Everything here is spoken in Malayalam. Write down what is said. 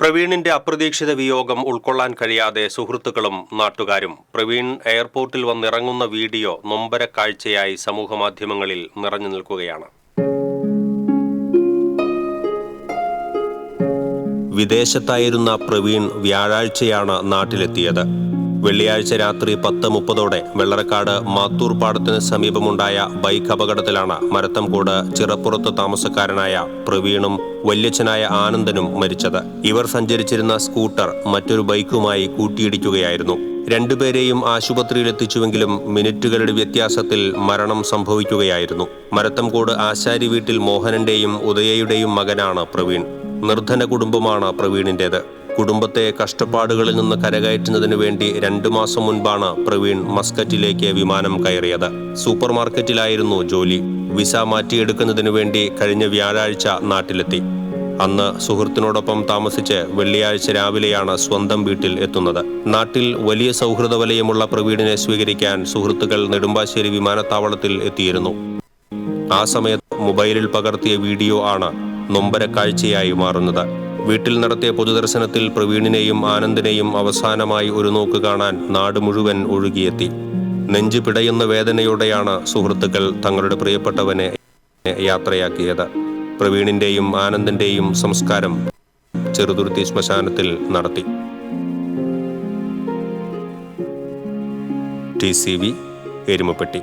പ്രവീണിന്റെ അപ്രതീക്ഷിത വിയോഗം ഉൾക്കൊള്ളാൻ കഴിയാതെ സുഹൃത്തുക്കളും നാട്ടുകാരും പ്രവീൺ എയർപോർട്ടിൽ വന്നിറങ്ങുന്ന വീഡിയോ നൊമ്പര കാഴ്ചയായി സമൂഹമാധ്യമങ്ങളിൽ നിറഞ്ഞു നിൽക്കുകയാണ്. വിദേശത്തായിരുന്ന പ്രവീൺ വ്യാഴാഴ്ചയാണ് നാട്ടിലെത്തിയത്. വെള്ളിയാഴ്ച രാത്രി പത്ത് മുപ്പതോടെ വെള്ളറക്കാട് മാത്തൂർ പാടത്തിന് സമീപമുണ്ടായ ബൈക്ക് അപകടത്തിലാണ് മരത്തംകോട് ചിറപ്പുറത്ത് താമസക്കാരനായ പ്രവീണും വല്യച്ഛനായ ആനന്ദനും മരിച്ചത്. ഇവർ സഞ്ചരിച്ചിരുന്ന സ്കൂട്ടർ മറ്റൊരു ബൈക്കുമായി കൂട്ടിയിടിക്കുകയായിരുന്നു. രണ്ടുപേരെയും ആശുപത്രിയിലെത്തിച്ചുവെങ്കിലും മിനിറ്റുകളുടെ വ്യത്യാസത്തിൽ മരണം സംഭവിക്കുകയായിരുന്നു. മരത്തംകോട് ആശാരി വീട്ടിൽ മോഹനന്റെയും ഉദയയുടെയും മകനാണ് പ്രവീൺ. നിർധന കുടുംബമാണ് പ്രവീണിന്റേത്. കുടുംബത്തെ കഷ്ടപ്പാടുകളിൽ നിന്ന് കരകയറ്റുന്നതിന് വേണ്ടി രണ്ടു മാസം മുൻപാണ് പ്രവീൺ മസ്കറ്റിലേക്ക് വിമാനം കയറിയത്. സൂപ്പർ മാർക്കറ്റിലായിരുന്നു ജോലി. വിസ മാറ്റിയെടുക്കുന്നതിനു വേണ്ടി കഴിഞ്ഞ വ്യാഴാഴ്ച നാട്ടിലെത്തി. അന്ന് സുഹൃത്തിനോടൊപ്പം താമസിച്ച് വെള്ളിയാഴ്ച രാവിലെയാണ് സ്വന്തം വീട്ടിൽ എത്തുന്നത്. നാട്ടിൽ വലിയ സൗഹൃദ വലയമുള്ള പ്രവീണിനെ സ്വീകരിക്കാൻ സുഹൃത്തുക്കൾ നെടുമ്പാശ്ശേരി വിമാനത്താവളത്തിൽ എത്തിയിരുന്നു. ആ സമയത്ത് മൊബൈലിൽ പകർത്തിയ വീഡിയോ ആണ് നൊമ്പരക്കാഴ്ചയായി മാറുന്നത്. വീട്ടിൽ നടത്തിയ പൊതുദർശനത്തിൽ പ്രവീണിനെയും ആനന്ദിനെയും അവസാനമായി ഒരു നോക്ക് കാണാൻ നാട് മുഴുവൻ ഒഴുകിയെത്തി. നെഞ്ചു പിടയുന്ന വേദനയോടെയാണ് സുഹൃത്തുക്കൾ തങ്ങളുടെ പ്രിയപ്പെട്ടവനെ യാത്രയാക്കിയത്. പ്രവീണിന്റെയും ആനന്ദിന്റെയും സംസ്കാരം ചെറുതുരുത്തി ശ്മശാനത്തിൽ നടത്തി. T C V Erumapetty.